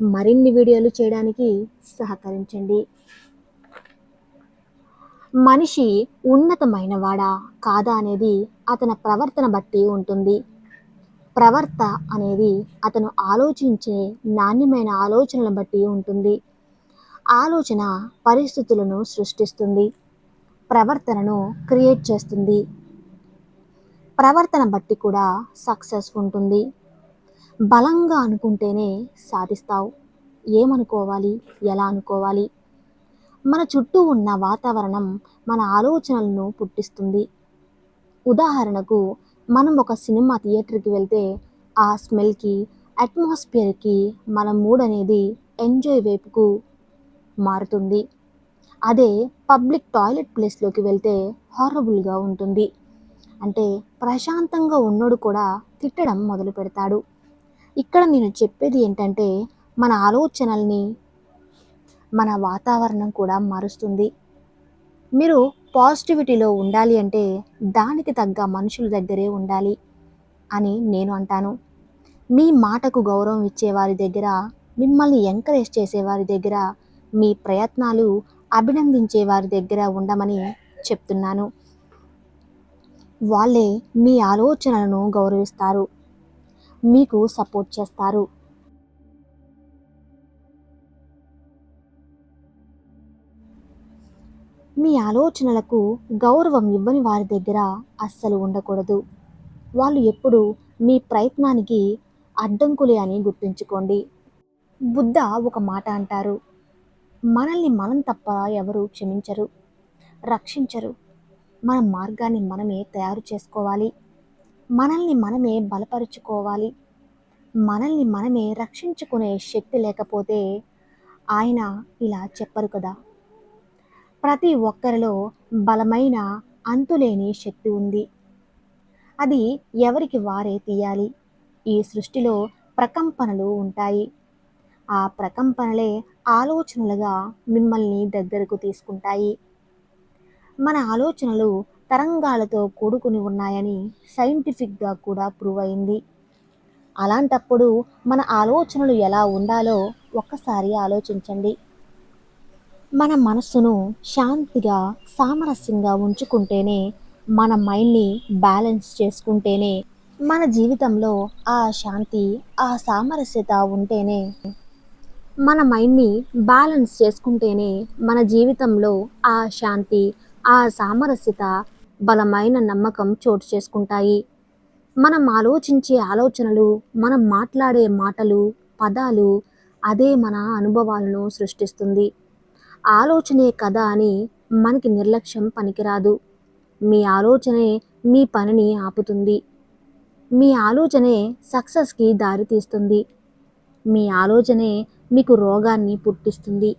మరిన్ని వీడియోలు చేయడానికి సహకరించండి. మనిషి ఉన్నతమైనవాడా కాదా అనేది అతని ప్రవర్తన బట్టి ఉంటుంది. ప్రవర్త అనేది అతను ఆలోచించే నాణ్యమైన ఆలోచనలను బట్టి ఉంటుంది. ఆలోచన పరిస్థితులను సృష్టిస్తుంది. ప్రవర్తనను క్రియేట్ చేస్తుంది. ప్రవర్తన బట్టి కూడా సక్సెస్ ఉంటుంది. బలంగా అనుకుంటేనే సాధిస్తావు. ఏమనుకోవాలి? ఎలా అనుకోవాలి? మన చుట్టూ ఉన్న వాతావరణం మన ఆలోచనలను పుట్టిస్తుంది. ఉదాహరణకు మనం ఒక సినిమా థియేటర్కి వెళ్తే ఆ స్మెల్కి అట్మాస్ఫియర్కి మన మూడ్ అనేది ఎంజాయ్ వైపుకు మారుతుంది. అదే పబ్లిక్ టాయిలెట్ ప్లేస్లోకి వెళ్తే హారబుల్గా ఉంటుంది. అంటే ప్రశాంతంగా ఉన్నోడు కూడా తిట్టడం మొదలు పెడతాడు ఇక్కడ నేను చెప్పేది ఏంటంటే మన ఆలోచనల్ని మన వాతావరణం కూడా మారుస్తుంది. మీరు పాజిటివిటీలో ఉండాలి అంటే దానికి తగ్గ మనుషుల దగ్గరే ఉండాలి అని నేను అంటాను. మీ మాటకు గౌరవం ఇచ్చే వారి దగ్గర మిమ్మల్ని ఎంకరేజ్ చేసేవారి దగ్గర మీ ప్రయత్నాలు అభినందించే వారి దగ్గర ఉండమని చెప్తున్నాను. వాళ్ళే మీ ఆలోచనలను గౌరవిస్తారు. మీకు సపోర్ట్ చేస్తారు. మీ ఆలోచనలకు గౌరవం ఇవ్వని వారి దగ్గర అస్సలు ఉండకూడదు. వాళ్ళు ఎప్పుడు మీ ప్రయత్నానికి అడ్డంకులే అని గుర్తుంచుకోండి. బుద్ధ ఒక మాట అంటారు. మనల్ని మనం తప్ప ఎవరు క్షమించరు రక్షించరు. మన మార్గాన్ని మనమే తయారు చేసుకోవాలి. మనల్ని మనమే బలపరుచుకోవాలి. మనల్ని మనమే రక్షించుకునే శక్తి లేకపోతే ఆయన ఇలా చెప్పరు కదా. ప్రతి ఒక్కరిలో బలమైన అంతులేని శక్తి ఉంది. అది ఎవరికి వారే తీయాలి? ఈ సృష్టిలో ప్రకంపనలు ఉంటాయి. ఆ ప్రకంపనలే ఆలోచనలుగా మిమ్మల్ని దగ్గరకు తీసుకుంటాయి. మన ఆలోచనలు తరంగాలతో కూడుకుని ఉన్నాయని సైంటిఫిక్గా కూడా ప్రూవ్ అయింది అలాంటప్పుడు మన ఆలోచనలు ఎలా ఉండాలో ఒక్కసారి ఆలోచించండి. మన మనస్సును శాంతిగా సామరస్యంగా ఉంచుకుంటేనే మన మైండ్ని బ్యాలెన్స్ చేసుకుంటేనే మన జీవితంలో ఆ శాంతి ఆ సామరస్యత ఉంటేనే మన మైండ్ని బ్యాలెన్స్ చేసుకుంటేనే మన జీవితంలో ఆ శాంతి ఆ సామరస్యత బలమైన నమ్మకం చోటు చేసుకుంటాయి. మనం ఆలోచించే ఆలోచనలు మనం మాట్లాడే మాటలు పదాలు అదే మన అనుభవాలను సృష్టిస్తుంది. ఆలోచనే కథ అని మనకి నిర్లక్ష్యం పనికిరాదు. మీ ఆలోచనే మీ పనిని ఆపుతుంది. మీ ఆలోచనే సక్సెస్కి దారితీస్తుంది మీ ఆలోచనే మీకు రోగాన్ని పుట్టిస్తుంది.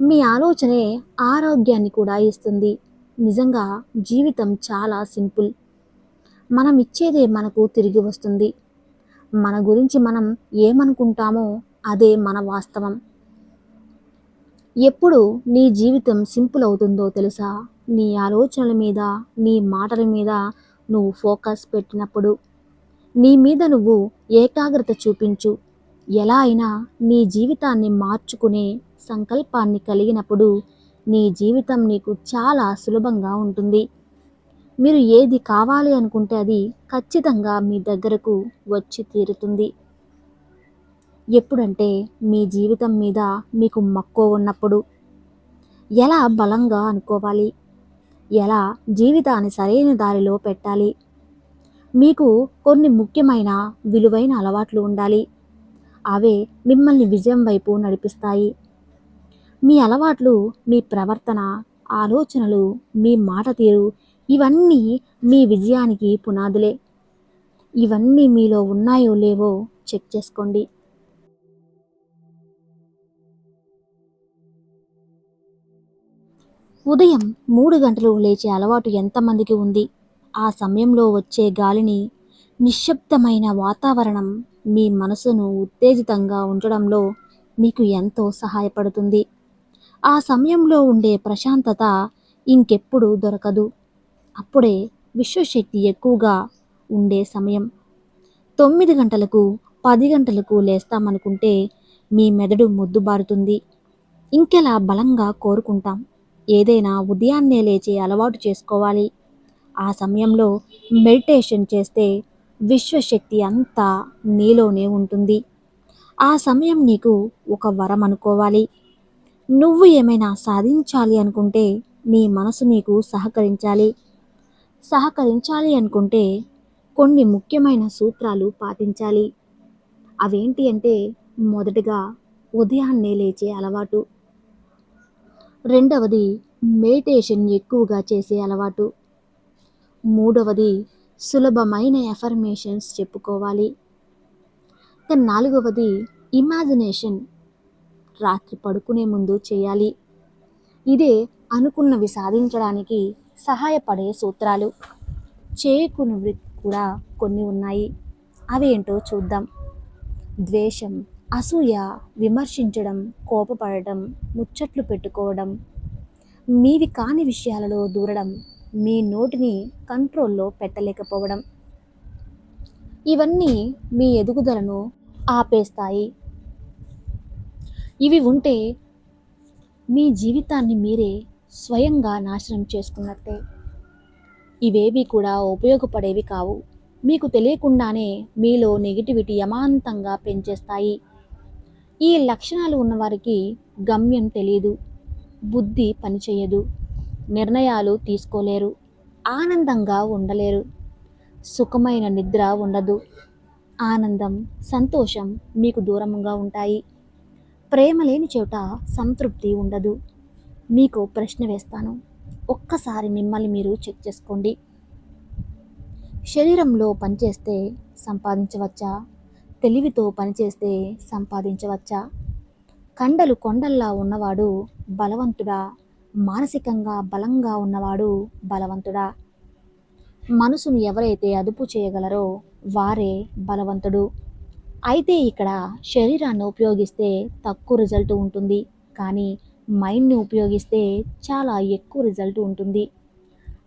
మీ ఆలోచనే ఆరోగ్యాన్ని కూడా ఇస్తుంది. నిజంగా జీవితం చాలా సింపుల్. మనం ఇచ్చేదే మనకు తిరిగి వస్తుంది. మన గురించి మనం ఏమనుకుంటామో అదే మన వాస్తవం. ఎప్పుడు నీ జీవితం సింపుల్ అవుతుందో తెలుసా? నీ ఆలోచనల మీద నీ మాటల మీద నువ్వు ఫోకస్ పెట్టినప్పుడు. నీ మీద నువ్వు ఏకాగ్రత చూపించు. ఎలా అయినా నీ జీవితాన్ని మార్చుకునే సంకల్పాన్ని కలిగినప్పుడు నీ జీవితం నీకు చాలా సులభంగా ఉంటుంది. మీరు ఏది కావాలి అనుకుంటే అది ఖచ్చితంగా మీ దగ్గరకు వచ్చి తీరుతుంది. ఎప్పుడంటే మీ జీవితం మీద మీకు మక్కువ ఉన్నప్పుడు. ఎలా బలంగా అనుకోవాలి? ఎలా జీవితాన్ని సరైన దారిలో పెట్టాలి? మీకు కొన్ని ముఖ్యమైన విలువైన అలవాట్లు ఉండాలి. అవే మిమ్మల్ని విజయం వైపు నడిపిస్తాయి. మీ అలవాట్లు మీ ప్రవర్తన ఆలోచనలు మీ మాట తీరు ఇవన్నీ మీ విజయానికి పునాదులే. ఇవన్నీ మీలో ఉన్నాయో లేవో చెక్ చేసుకోండి. ఉదయం మూడు గంటలు లేచే అలవాటు ఎంతమందికి ఉంది? ఆ సమయంలో వచ్చే గాలిని నిశ్శబ్దమైన వాతావరణం మీ మనసును ఉత్తేజితంగా ఉండడంలో మీకు ఎంతో సహాయపడుతుంది. ఆ సమయంలో ఉండే ప్రశాంతత ఇంకెప్పుడు దొరకదు. అప్పుడే విశ్వశక్తి ఎక్కువగా ఉండే సమయం. తొమ్మిది గంటలకు పది గంటలకు లేస్తామనుకుంటే మీ మెదడు మొద్దుబారుతుంది. ఇంకెలా బలంగా కోరుకుంటాం. ఏదైనా ఉదయాన్నే లేచి అలవాటు చేసుకోవాలి. ఆ సమయంలో మెడిటేషన్ చేస్తే విశ్వశక్తి అంతా నీలోనే ఉంటుంది. ఆ సమయం నీకు ఒక వరం అనుకోవాలి నువ్వు ఏమైనా సాధించాలి అనుకుంటే నీ మనసు నీకు సహకరించాలి. సహకరించాలి అనుకుంటే కొన్ని ముఖ్యమైన సూత్రాలు పాటించాలి. అవేంటి అంటే మొదటగా ఉదయాన్నే లేచే అలవాటు. రెండవది మెడిటేషన్ ఎక్కువగా చేసే అలవాటు. మూడవది సులభమైన ఎఫర్మేషన్స్ చెప్పుకోవాలి. నాలుగవది ఇమాజినేషన్ రాత్రి పడుకునే ముందు చేయాలి. ఇదే అనుకున్నవి సాధించడానికి సహాయపడే సూత్రాలు. చేయకున్నవి కూడా కొన్ని ఉన్నాయి. అవేంటో చూద్దాం. ద్వేషం అసూయ విమర్శించడం కోపపడటం ముచ్చట్లు పెట్టుకోవడం మీవి కాని విషయాలలో దూరడం మీ నోటిని కంట్రోల్లో పెట్టలేకపోవడం. ఇవన్నీ మీ ఎదుగుదలను ఆపేస్తాయి. ఇవి ఉంటే మీ జీవితాన్ని మీరే స్వయంగా నాశనం చేసుకున్నట్టే. ఇవేవి కూడా ఉపయోగపడేవి కావు. మీకు తెలియకుండానే మీలో నెగిటివిటీ అమాంతంగా పెంచేస్తాయి. ఈ లక్షణాలు ఉన్నవారికి గమ్యం తెలియదు బుద్ధి పనిచేయదు. నిర్ణయాలు తీసుకోలేరు. ఆనందంగా ఉండలేరు. సుఖమైన నిద్ర ఉండదు. ఆనందం సంతోషం మీకు దూరంగా ఉంటాయి. ప్రేమ లేని చోట సంతృప్తి ఉండదు. మీకు ప్రశ్న వేస్తాను. ఒక్కసారి మిమ్మల్ని మీరు చెక్ చేసుకోండి. శరీరంలో పనిచేస్తే సంపాదించవచ్చా? తెలివితో పనిచేస్తే సంపాదించవచ్చా? కండలు కొండల్లా ఉన్నవాడు బలవంతుడా? మానసికంగా బలంగా ఉన్నవాడు బలవంతుడా? మనసును ఎవరైతే అదుపు చేయగలరో వారే బలవంతుడు. అయితే ఇక్కడ శరీరాన్ని ఉపయోగిస్తే తక్కువ రిజల్ట్ ఉంటుంది కానీ మైండ్ని ఉపయోగిస్తే చాలా ఎక్కువ రిజల్ట్ ఉంటుంది.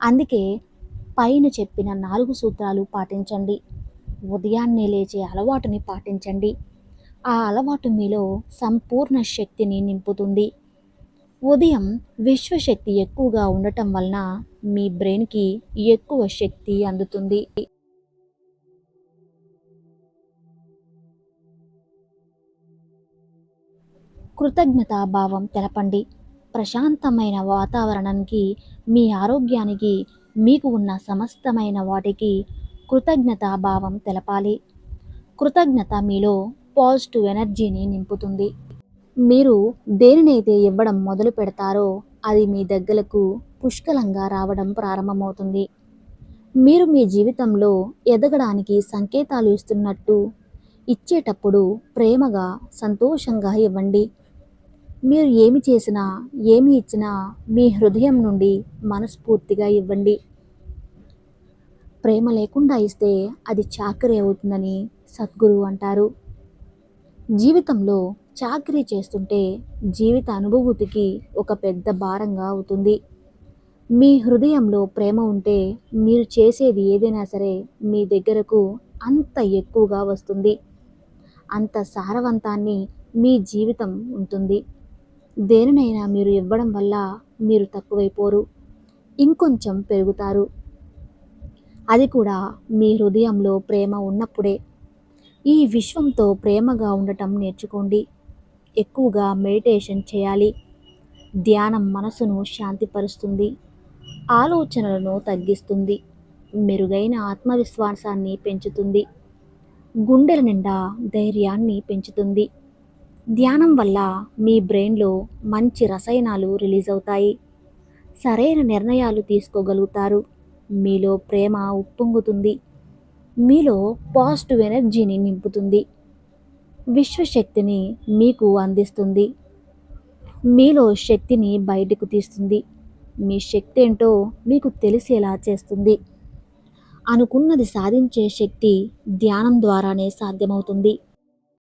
అందుకే పైన చెప్పిన నాలుగు సూత్రాలు పాటించండి. ఉదయాన్నే లేచే అలవాటుని పాటించండి. ఆ అలవాటు మీలో సంపూర్ణ శక్తిని నింపుతుంది. ఉదయం విశ్వశక్తి ఎక్కువగా ఉండటం వలన మీ బ్రెయిన్కి ఎక్కువ శక్తి అందుతుంది. కృతజ్ఞతా భావం తెలపండి. ప్రశాంతమైన వాతావరణానికి మీ ఆరోగ్యానికి మీకు ఉన్న సమస్తమైన వాటికి కృతజ్ఞతా భావం తెలపాలి. కృతజ్ఞత మీలో పాజిటివ్ ఎనర్జీని నింపుతుంది. మీరు దేనినైతే ఇవ్వడం మొదలు పెడతారో అది మీ దగ్గరకు పుష్కలంగా రావడం ప్రారంభమవుతుంది. మీరు మీ జీవితంలో ఎదగడానికి సంకేతాలు ఇస్తున్నట్టు ఇచ్చేటప్పుడు ప్రేమగా సంతోషంగా ఇవ్వండి. మీరు ఏమి చేసినా ఏమి ఇచ్చినా మీ హృదయం నుండి మనస్ఫూర్తిగా ఇవ్వండి. ప్రేమ లేకుండా ఇస్తే అది చాకరీ అవుతుందని సద్గురు అంటారు. జీవితంలో చాకరీ చేస్తుంటే జీవిత అనుభూతికి ఒక పెద్ద భారంగా అవుతుంది. మీ హృదయంలో ప్రేమ ఉంటే మీరు చేసేది ఏదైనా సరే మీ దగ్గరకు అంత ఎక్కువగా వస్తుంది. అంత సారవంతాన్ని మీ జీవితం ఉంటుంది. దేనినైనా మీరు ఇవ్వడం వల్ల మీరు తక్కువైపోరు ఇంకొంచెం పెరుగుతారు. అది కూడా మీ హృదయంలో ప్రేమ ఉన్నప్పుడే. ఈ విశ్వంతో ప్రేమగా ఉండటం నేర్చుకోండి. ఎక్కువగా మెడిటేషన్ చేయాలి. ధ్యానం మనసును శాంతిపరుస్తుంది. ఆలోచనలను తగ్గిస్తుంది. మెరుగైన ఆత్మవిశ్వాసాన్ని పెంచుతుంది. గుండెల నిండా ధైర్యాన్ని పెంచుతుంది. ధ్యానం వల్ల మీ బ్రెయిన్లో మంచి రసాయనాలు రిలీజ్ అవుతాయి. సరైన నిర్ణయాలు తీసుకోగలుగుతారు. మీలో ప్రేమ ఉప్పొంగుతుంది. మీలో పాజిటివ్ ఎనర్జీని నింపుతుంది. విశ్వశక్తిని మీకు అందిస్తుంది. మీలో శక్తిని బయటకు తీస్తుంది. మీ శక్తి ఏంటో మీకు తెలిసేలా చేస్తుంది. అనుకున్నది సాధించే శక్తి ధ్యానం ద్వారానే సాధ్యమవుతుంది.